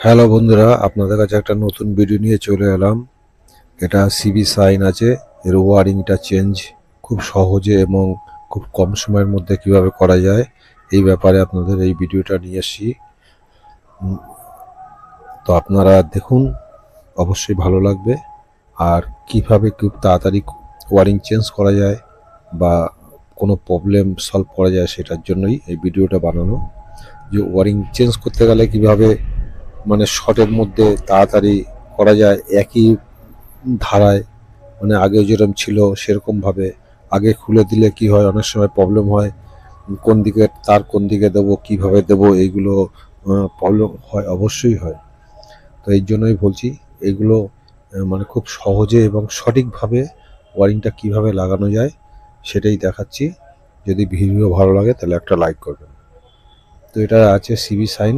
Hello বন্ধুরা আপনাদের কাছে একটা নতুন ভিডিও নিয়ে চলে এলাম। এটা সিবি সাইন আছে এর ওয়ারিংটা চেঞ্জ খুব সহজে এবং খুব কম সময়ের মধ্যে কীভাবে করা যায় এই ব্যাপারে আপনাদের এই ভিডিওটা নিয়ে উম, তো আপনারা দেখুন অবশ্যই ভালো লাগবে। আর কীভাবে খুব তাড়াতাড়ি ওয়ারিং চেঞ্জ করা যায় বা কোনো প্রবলেম সলভ করা যায় সেটার জন্যই এই ভিডিওটা বানানো। যে ওয়ারিং চেঞ্জ করতে গেলে কীভাবে মানে শটের মধ্যে তাড়াতাড়ি করা যায় একই ধারায় মানে আগে যেরকম ছিল সেরকমভাবে। আগে খুলে দিলে কি হয়? অনেক সময় প্রবলেম হয়। কোন দিকে তার কোন দিকে দেবো, কীভাবে দেবো, এইগুলো প্রবলেম হয়, অবশ্যই হয়। তো এই জন্যই বলছি, এগুলো মানে খুব সহজে এবং সঠিকভাবে ওয়ারিংটা কীভাবে লাগানো যায় সেটাই দেখাচ্ছি। যদি ভিডিও ভালো লাগে তাহলে একটা লাইক করবেন। তো এটা আছে সিবি সাইন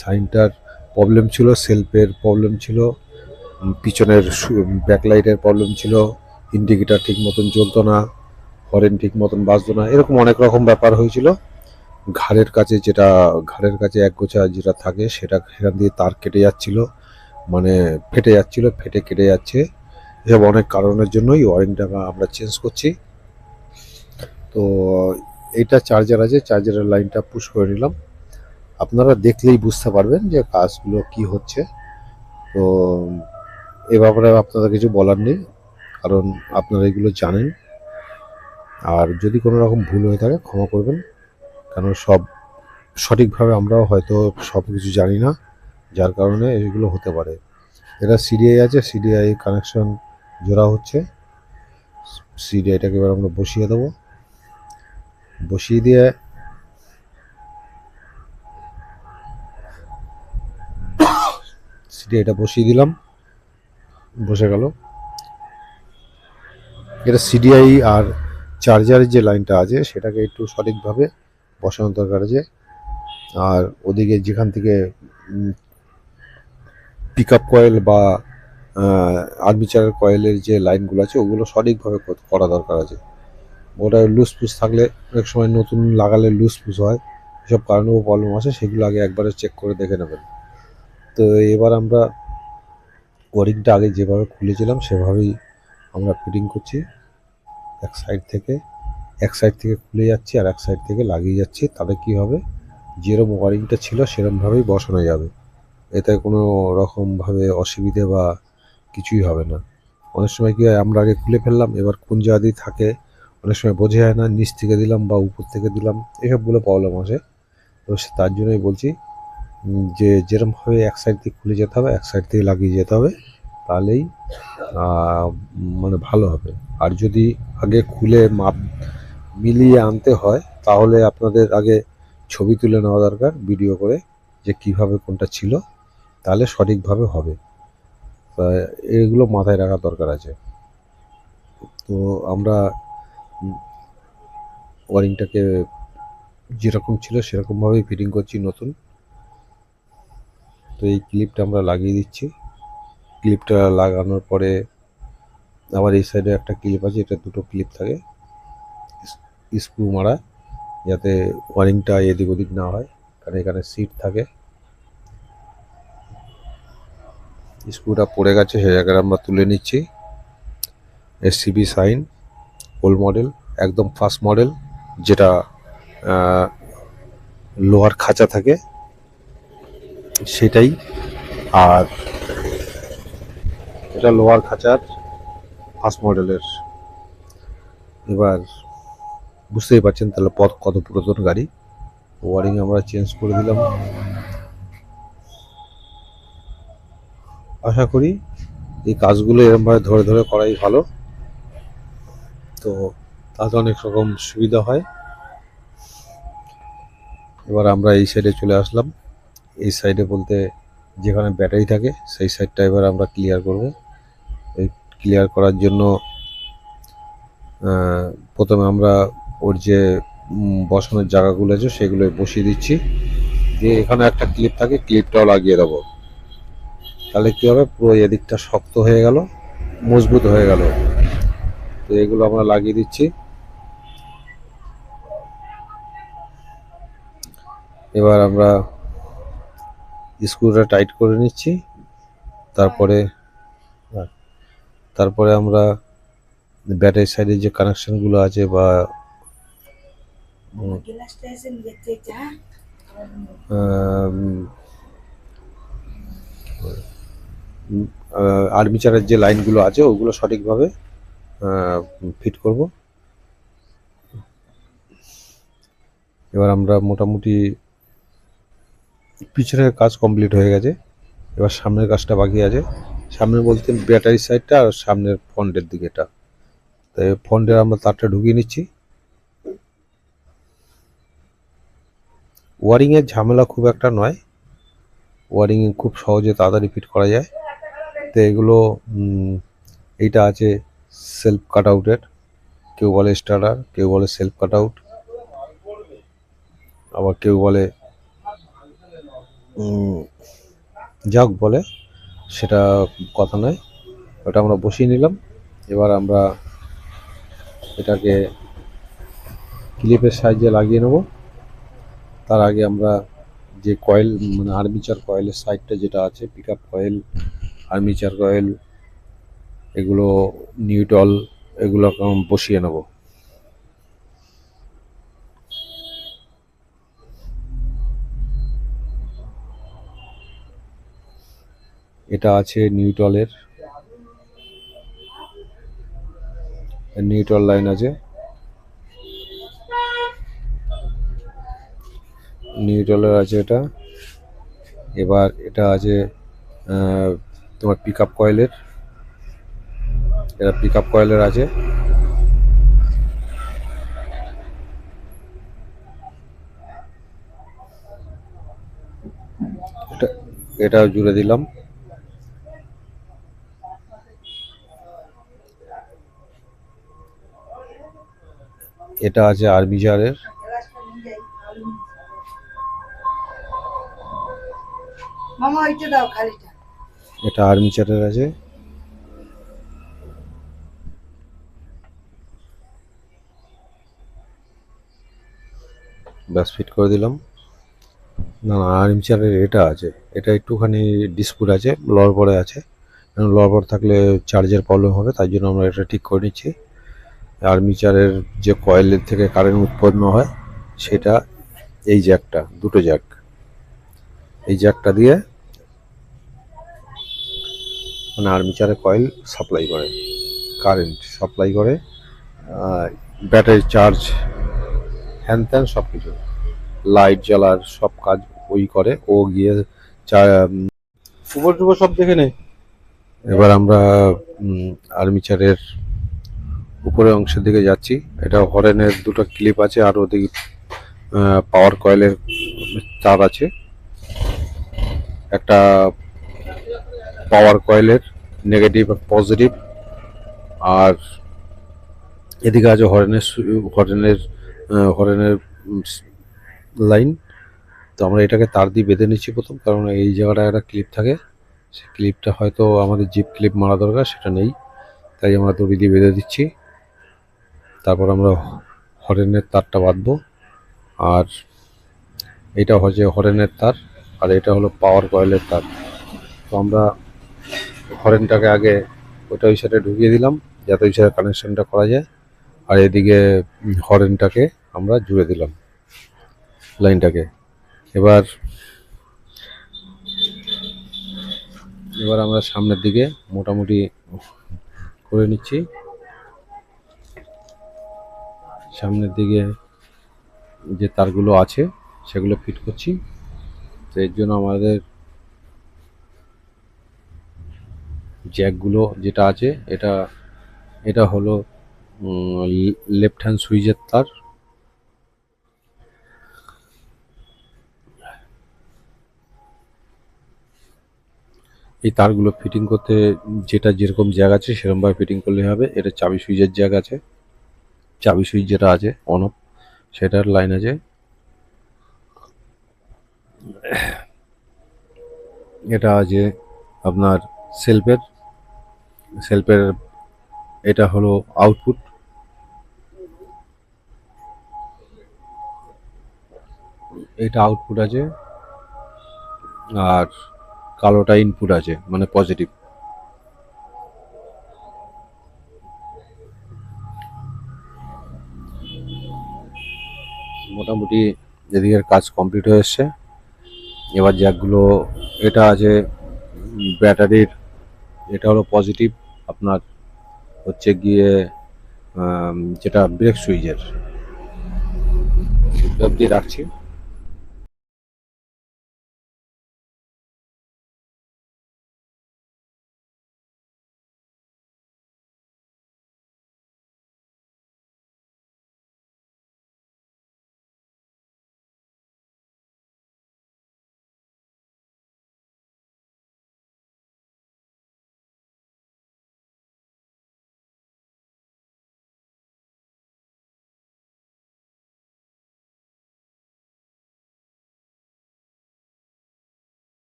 সাইনটার প্রবলেম ছিল, সেলফের প্রবলেম ছিল পিছনের ব্যাকলাইটের প্রবলেম ছিল, ইন্ডিকেটার ঠিক মতন চলতো না, হরেন ঠিক মতন বাজতো না, এরকম অনেক রকম ব্যাপার হয়েছিল। ঘাড়ের কাছে যেটা, ঘাড়ের কাছে এক গোছা যেটা থাকে, সেটা সেখান দিয়ে তার কেটে যাচ্ছিল মানে ফেটে যাচ্ছিল, ফেটে কেটে যাচ্ছে। এসব অনেক কারণের জন্যই ওয়ারিংটা আমরা চেঞ্জ করছি। তো এটা চার্জার আছে চার্জারের লাইনটা পুশ করে নিলাম। আপনারা দেখলেই বুঝতে পারবেন যে কাজগুলো কি হচ্ছে। তো এ ব্যাপারে আপনাদের কিছু বলার নেই, কারণ আপনারা এগুলো জানেন। আর যদি কোনো রকম ভুল হয়ে থাকে, ক্ষমা করবেন। কারণ সব সঠিকভাবে আমরাও হয়তো সব কিছু জানি না, যার কারণে এগুলো হতে পারে। এটা সিডিআই আছে, সিডিআই কানেকশন জোড়া হচ্ছে। সিডিআইটাকে এবার আমরা বসিয়ে দেবো। বসিয়ে দিয়ে সিটি এটা বসিয়ে দিলাম। বসে গেল। এটা সিডিআই আর চার্জারের যে লাইনটা আছে, সেটাকে একটু সঠিকভাবে বসানো দরকার আছে। আর ওদিকে যেখান থেকে পিক আপ কয়েল বা আর্মিচারের কয়েলের যে লাইনগুলো আছে, ওগুলো সঠিকভাবে করা দরকার আছে। ওটা লুজ পুস থাকলে অনেক সময় নতুন লাগালে লুজ পুস হয়। এসব কারণেও প্রবলেম আছে সেগুলো আগে একবারে চেক করে দেখে নেবেন। তো এবার আমরা ওয়ারিংটা আগে যেভাবে খুলেছিলাম, সেভাবেই আমরা ফিটিং করছি। এক সাইড থেকে, এক সাইড থেকে খুলে যাচ্ছি আর এক সাইড থেকে লাগিয়ে যাচ্ছি। তাতে কি হবে? যেরকম ওয়ারিংটা ছিল, সেরকমভাবেই বসানো যাবে। এতে কোনো রকমভাবে অসুবিধে বা কিছুই হবে না। অনেক সময় কী হয়, আমরা আগে খুলে ফেললাম, এবার কোন জায়গা থাকে, অনেক সময় বোঝা যায় না, নিচ থেকে দিলাম বা উপর থেকে দিলাম, এসবগুলো প্রবলেম আসে। তো তার জন্যই বলছি যে যেরমভাবে এক সাইড দিয়ে খুলে যেতে হবে, এক সাইড দিয়ে লাগিয়ে যেতে হবে, তাহলেই মানে ভালো হবে। আর যদি আগে খুলে মাপ মিলিয়ে আনতে হয়, তাহলে আপনাদের আগে ছবি তুলে নেওয়া দরকার ভিডিও করে যে কীভাবে কোনটা ছিল, তাহলে সঠিকভাবে হবে। তা এগুলো মাথায় রাখা দরকার আছে। তো আমরা ওয়ারিংটাকে যেরকম ছিল সেরকমভাবেই ফিটিং করছি নতুন। তো এই ক্লিপটা আমরা লাগিয়ে দিচ্ছি। ক্লিপটা লাগানোর পরে আবার এই সাইডে একটা ক্লিপ আছে, এটা দুটো ক্লিপ থাকে। স্ক্রু মারা যাতে ওয়ারিংটা এদিক ওদিক না হয়, কারণ এখানে সিট থাকে। স্ক্রুটা পড়ে গেছে সে জায়গায় আমরা তুলে নিচ্ছি। এসসিবি সাইন ওল্ড মডেল একদম ফার্স্ট মডেল যেটা লোহার খাঁচা থাকে। সেটাই। আর এটা লোয়ার খাঁচার ফার্স্ট মডেলের এবার বুঝতেই পারছেন তাহলে পথ কত পুরাতন গাড়ি। ওয়ারিং আমরা চেঞ্জ করে দিলাম। আশা করি এই কাজগুলো এরমভাবে ধরে ধরে করাই ভালো। তো তাতে অনেক রকম সুবিধা হয়। এবার আমরা এই সাইডে চলে আসলাম। এই সাইডে বলতে যেখানে ব্যাটারি থাকে, সেই সাইডটা এবার আমরা ক্লিয়ার করব। এই ক্লিয়ার করার জন্য প্রথমে আমরা ওর যে বসানোর জায়গাগুলো আছে, সেগুলো বসিয়ে দিচ্ছি। দিয়ে এখানে একটা ক্লিপ থাকে ক্লিপটাও লাগিয়ে দেবো। তাহলে কী হবে? পুরো এদিকটা শক্ত হয়ে গেল, মজবুত হয়ে গেল। তো এগুলো আমরা লাগিয়ে দিচ্ছি। এবার আমরা স্ক্রুটা টাইট করে নিচ্ছি। তারপরে তারপরে আমরা ব্যাটারি সাইডে যে কানেকশনগুলো আছে বা আর্মিচারের যে লাইনগুলো আছে ওগুলো সঠিকভাবে ফিট করব। এবার আমরা মোটামুটি পিছনের কাজ কমপ্লিট হয়ে গেছে। এবার সামনের কাজটা বাকি আছে। সামনে বলতে ব্যাটারি সাইডটা আর সামনের ফ্রন্টের দিকেটা তাই ফ্রন্টের আমরা তারটা ঢুকিয়ে নিচ্ছি। ওয়ারিংয়ের ঝামেলা খুব একটা নয়। ওয়ারিং খুব সহজে তাড়াতাড়ি ফিট করা যায়। তো এগুলো এইটা আছে সেলফ কাট আউটের কেউ বলে স্টার্টার কেউ বলে সেলফ কাট আউট আবার কেউ বলে যাক বলে, সেটা কথা নয়। ওটা আমরা বসিয়ে নিলাম। এবার আমরা এটাকে ক্লিপের সাহায্যে লাগিয়ে নেব। তার আগে আমরা যে কয়েল মানে আর্মিচার কয়েলের সাইডটা যেটা আছে pick up coil, armature coil, এগুলো নিউটল এগুলো বসিয়ে নেব। এটা আছে নিউটলের নিউটল লাইন আছে। নিউটলের আছে এটা। এবার এটা আছে তোমার পিক আপ কয়েলের এটা পিক আপ কয়েলের আছে এটা জুড়ে দিলাম। এটা আছে ওইটা এটা আর্মিচারের আছে। ব্যাস ফিট করে দিলাম। না না আর্মিচারের এটা আছে। এটা একটুখানি ডিসপুট আছে লড়বড়ে আছে। লড়বড় থাকলে চার্জের প্রবলেম হবে তাই জন্য আমরা এটা ঠিক করে নিচ্ছি। আর্মিচারের যে কয়েলের থেকে কারেন্ট উৎপন্ন হয় সেটা এই জ্যাকটা দুটো জ্যাক এই জ্যাকটা দিয়ে মানে আর্মিচারে কয়েল সাপ্লাই করে কারেন্ট সাপ্লাই করে ব্যাটারি চার্জ হ্যান ত্যান সব কিছু লাইট জ্বালার সব কাজ ওই করে ও গিয়ে ফুবর টুবর সব দেখে নেই এবার আমরা আর্মিচারের উপরের অংশের দিকে যাচ্ছি। এটা হরেনের দুটো ক্লিপ আছে, আর ওদিকে পাওয়ার কয়েলের তার আছে। একটা পাওয়ার কয়েলের নেগেটিভ আর পজিটিভ আর এদিকে আছে হরেনের হরেনের হরেনের লাইন তো আমরা এটাকে তার দিয়ে বেঁধে নিচ্ছি প্রথম, কারণ এই জায়গাটায় একটা ক্লিপ থাকে। সেই ক্লিপটা হয়তো আমাদের জিপ ক্লিপ মারা দরকার, সেটা নেই। তাই আমরা দড়ি দিয়ে বেঁধে দিচ্ছি। তারপর আমরা হরেনের তারটা বাঁধবো। আর এটা হচ্ছে হরেনের তার, আর এটা হলো পাওয়ার কয়েলের তার। তো আমরা হরেনটাকে আগে ওইটা ওই সাইডে ঢুকিয়ে দিলাম, যাতে ওই সাইডে কানেকশানটা করা যায়। আর এদিকে হরেনটাকে আমরা জুড়ে দিলাম লাইনটাকে। এবার এবার আমরা সামনের দিকে মোটামুটি করে নিচ্ছি। সামনের দিকে যে তারগুলো আছে, সেগুলো ফিট করছি। তো এর জন্য আমাদের জ্যাকগুলো যেটা আছে, এটা এটা হলো লেফট হ্যান্ড সুইচের তার। এই তারগুলো ফিটিং করতে যেটা যেরকম জ্যাক আছে, সেরকমভাবে ফিটিং করলে হবে। এটা চাবি সুইচের জ্যাক আছে। চাবি সুইচ যেটা আছে অন অফ সেটার লাইন আছে। এটা আছে আপনার সেলফের সেলফের এটা হলো আউটপুট এটা আউটপুট আছে। আর কালোটা ইনপুট আছে মানে পজিটিভ মোটামুটি যেদিকের কাজ কমপ্লিট হয়ে এসছে। এবার জ্যাকগুলো এটা আছে ব্যাটারির, এটা হলো পজিটিভ আপনার হচ্ছে গিয়ে যেটা ব্রেক সুইচের অবধি রাখছি।